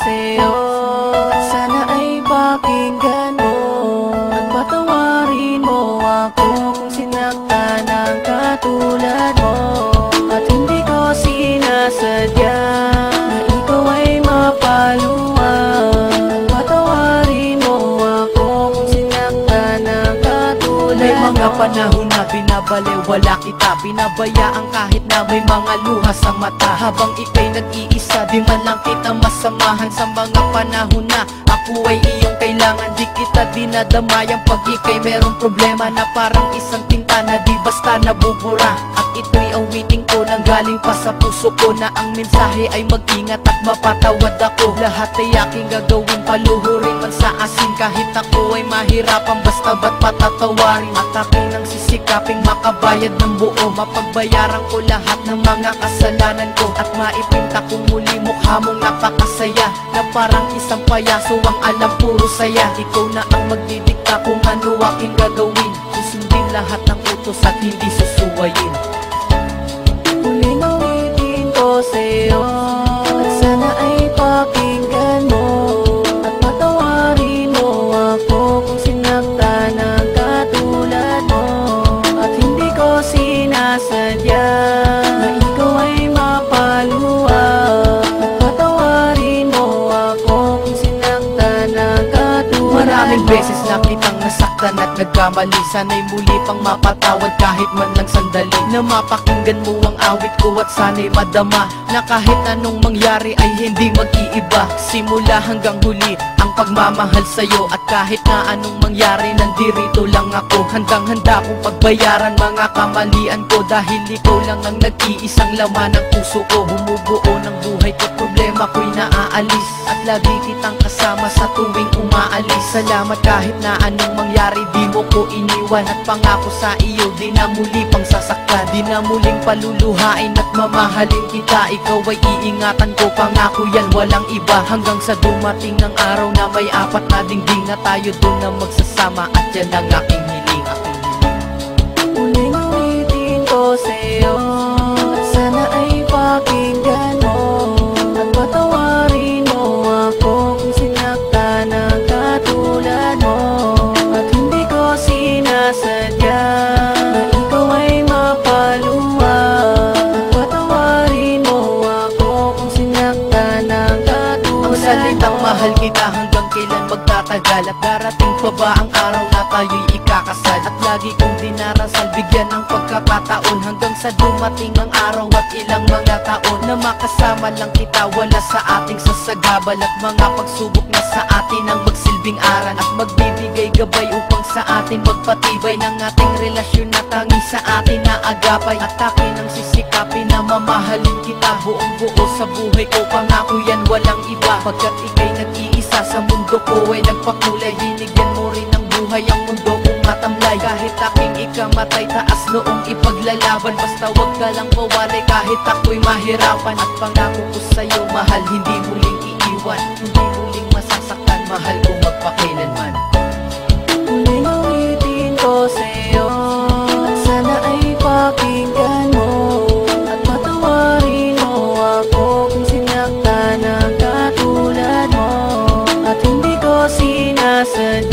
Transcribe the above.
sa'yo. At sana ay pakinggan mo At patawarin mo ako Kung sinaktan ang katulad mo. At hindi ko sinasadya Na ikaw ay mapaluwag. At patawarin mo ako Kung sinaktan ang katulad May mga panahon na binabaliwala kita. Pinabayaan kahit na may mga luha sa mata. Habang ika'y nag-iisa, di man lang kita masamahan Sa mga panahon na ako ay Di kita dinadamayan pag ika'y merong problema Na parang isang tinta na di basta nabubura. At ito'y awiting ko nang galing pa sa puso ko Na ang mensahe ay mag-ingat at mapatawad ako. Lahat ay aking gagawin, paluhurin man sa asin. Kahit ako ay mahirapan, basta ba't patatawarin? At aking nang sisikaping makabayad ng buo. Mapagbayaran ko lahat ng mga kasalanan ko. At maipinta ko muli mukha mong napakasaya. Na parang isang payaso ang alam puro saya. Ikaw na ang magdidikta kung ano aking gagawin. Susundin lahat ng utos at hindi susuwayin beses na kitang nasaktan at nagkamali. Sana'y muli pang mapatawad kahit man lang sandali. Na mapakinggan mo ang awit ko at sana'y madama Na kahit anong mangyari ay hindi mag-iiba. Simula hanggang huli ang pagmamahal sa'yo At kahit na anong mangyari nandirito lang ako. Handang handa kong pagbayaran mga kamalian ko Dahil ikaw lang ang nag-iisang laman ng puso ko. Humubuo ng buhay ko problema ko'y naaalis. At lagi kitang kasama sa tuwing umaalis. Salamat kahit na anong mangyari di mo ko iniwan At pangako sa iyo. Di na muli pang sasaktan Di na muling paluluhain at mamahalin kita. Ikaw ay iingatan ko pangako yan walang iba. Hanggang sa dumating ng araw na may apat na dingding Na tayo doon na magsasama at yan ang aking hiling. Aking hiling. Huling awitin ko sa'yo salitang mahal kita hanggang kailan magtatagal At darating pa ba ang araw na tayo'y ikakasal? At lagi kong dinarasal bigyan ng pagkakataon Hanggang sa dumating ang araw at ilang mga taon Na makasama lang kita. Wala sa ating sasagabal At mga pagsubok na sa atin ang magsilbing aral. At magbibigay gabay upang sa atin magpatibay Ng ating relasyon na tangi sa atin na agapay. At akin ang sisikapin mamahalin kita Buong buo sa buhay ko pangako yan walang iba. Pagkat ikay nag-iisa sa mundo ko ay nagpakulay Binigyan mo rin ng buhay ang mundo kong matamlay. Kahit aking ikamatay taas noong ipaglalaban. Basta wag ka lang mawalay kahit ako'y mahirapan. At pangako ko sa'yo mahal hindi muling iiwan mustn't